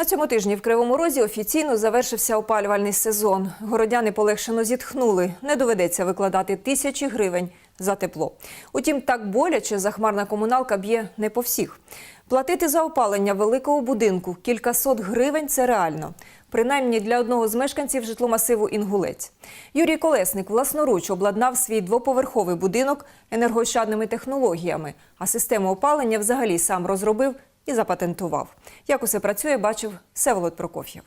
На цьому тижні в Кривому Розі офіційно завершився опалювальний сезон. Городяни полегшено зітхнули. Не доведеться викладати тисячі гривень за тепло. Утім, так боляче захмарна комуналка б'є не по всіх. Платити за опалення великого будинку кількасот гривень це реально. Принаймні для одного з мешканців житломасиву Інгулець. Юрій Колесник власноруч обладнав свій двоповерховий будинок енергоощадними технологіями, а систему опалення взагалі сам розробив і запатентував. Як усе працює, бачив Всеволод Прокоф'єв.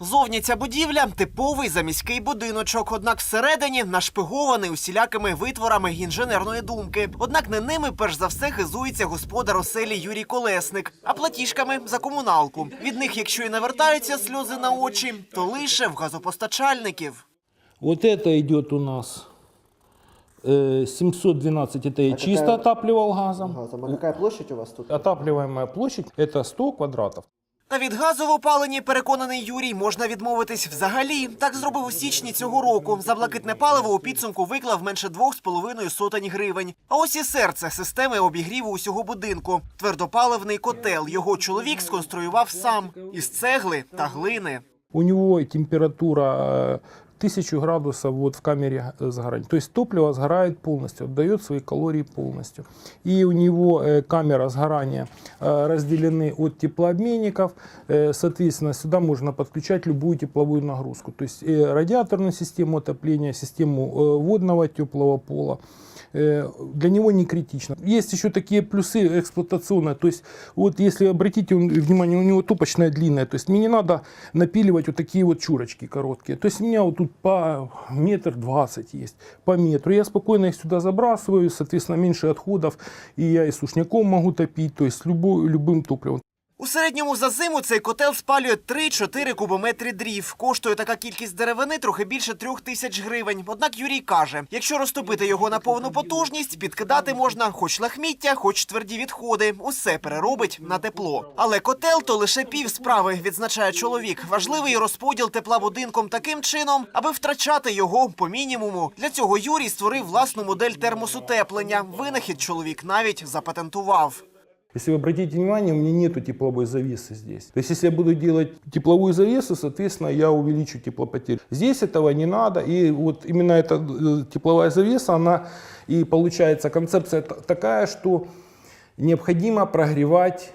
Зовні ця будівля типовий заміський будиночок, однак всередині нашпигований усілякими витворами інженерної думки. Однак не ними перш за все хизується господар оселі Юрій Колесник, а платіжками за комуналку. Від них, якщо і навертаються сльози на очі, то лише в газопостачальників. Вот это идет у нас 712, это я А чисто какая- отапливал газом. Газом. А какая площадь у вас тут? Отапливаемая площадь это 100 квадратов. Та від газу в опаленні, переконаний Юрій, можна відмовитись взагалі. Так зробив у січні цього року. За блакитне паливо у підсумку виклав менше двох з половиною сотень гривень. А ось і серце системи обігріву усього будинку. Твердопаливний котел. Його чоловік сконструював сам із цегли та глини. У него температура э, 1000 градусов вот в камере сгорания. То есть топливо сгорает полностью, отдает свои калории полностью. И у него камера сгорания разделены от теплообменников. Соответственно, сюда можно подключать любую тепловую нагрузку. То есть радиаторную систему отопления, систему водного теплого пола. Для него не критично. Есть еще такие плюсы эксплуатационные. То есть, вот если обратите внимание, у него топочная длинная. То есть, мне не надо напиливать вот такие вот чурочки короткие. То есть, у меня вот тут по метр двадцать есть, по метру. Я спокойно их сюда забрасываю, соответственно, меньше отходов. И я и сушняком могу топить, то есть, любой, любым топливом. У середньому за зиму цей котел спалює 3-4 кубометри дрів. Коштує така кількість деревини трохи більше трьох тисяч гривень. Однак Юрій каже, якщо розтопити його на повну потужність, підкидати можна хоч лахміття, хоч тверді відходи. Усе переробить на тепло. Але котел то лише пів справи, відзначає чоловік. Важливий розподіл тепла будинком таким чином, аби втрачати його по мінімуму. Для цього Юрій створив власну модель термосутеплення. Винахід чоловік навіть запатентував. Если вы обратите внимание, у меня нету тепловой завесы здесь. То есть, если я буду делать тепловую завесу, соответственно, я увеличу теплопотерю. Здесь этого не надо. И вот именно эта э, тепловая завеса, она и получается концепция та- такая, что необходимо прогревать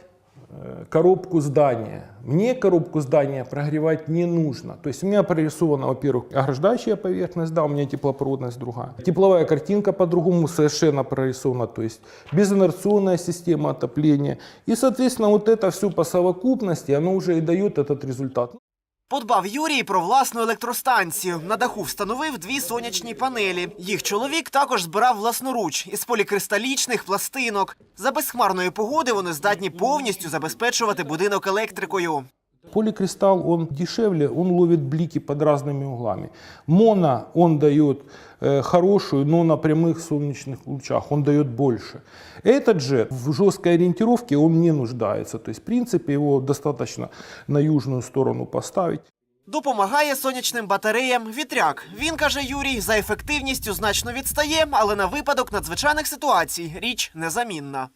коробку здания. Мне коробку здания прогревать не нужно. То есть у меня прорисована, во-первых, ограждающая поверхность, да, у меня теплопроводность другая. Тепловая картинка по-другому совершенно прорисована, то есть безинерционная система отопления. И, соответственно, вот это все по совокупности, оно уже и дает этот результат. Подбав Юрій про власну електростанцію. На даху встановив дві сонячні панелі. Їх чоловік також збирав власноруч із полікристалічних пластинок. За безхмарної погоди вони здатні повністю забезпечувати будинок електрикою. Поликристалл, он дешевле, он ловит блики под разными углами. Моно, он дает э, хорошую, но на прямых солнечных лучах, он дает больше. Этот же в жесткой ориентировке он не нуждается. То есть, в принципе, его достаточно на южную сторону поставить. Допомагає сонячним батареям вітряк. Він каже Юрій, за ефективністю значно відстає, але на випадок надзвичайних ситуацій річ незамінна.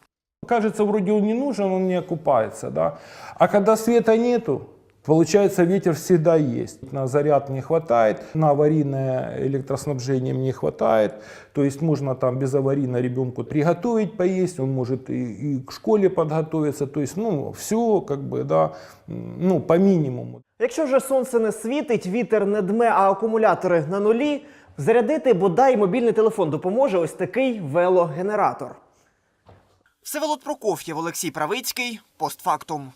Кажется, вроде он не нужен, он не окупается, да. А когда света нету, получается, ветер всегда есть. На заряд не хватает, на аварийное электроснабжение не хватает. То есть можно там безаварийно ребенку приготовить поесть, он может и, и к школе подготовиться. То есть, ну, все как бы, да, ну, по минимуму. Якщо вже сонце не світить, вітер не дме, а акумулятори на нулі, зарядити бодай мобільний телефон допоможе ось такий велогенератор. Всеволод Прокоф'єв, Олексій Правицький, постфактум.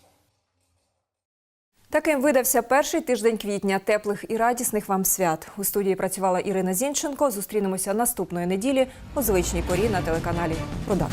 Таким видався перший тиждень квітня теплих і радісних вам свят. У студії працювала Ірина Зінченко. Зустрінемося наступної неділі у звичній порі на телеканалі Продакт.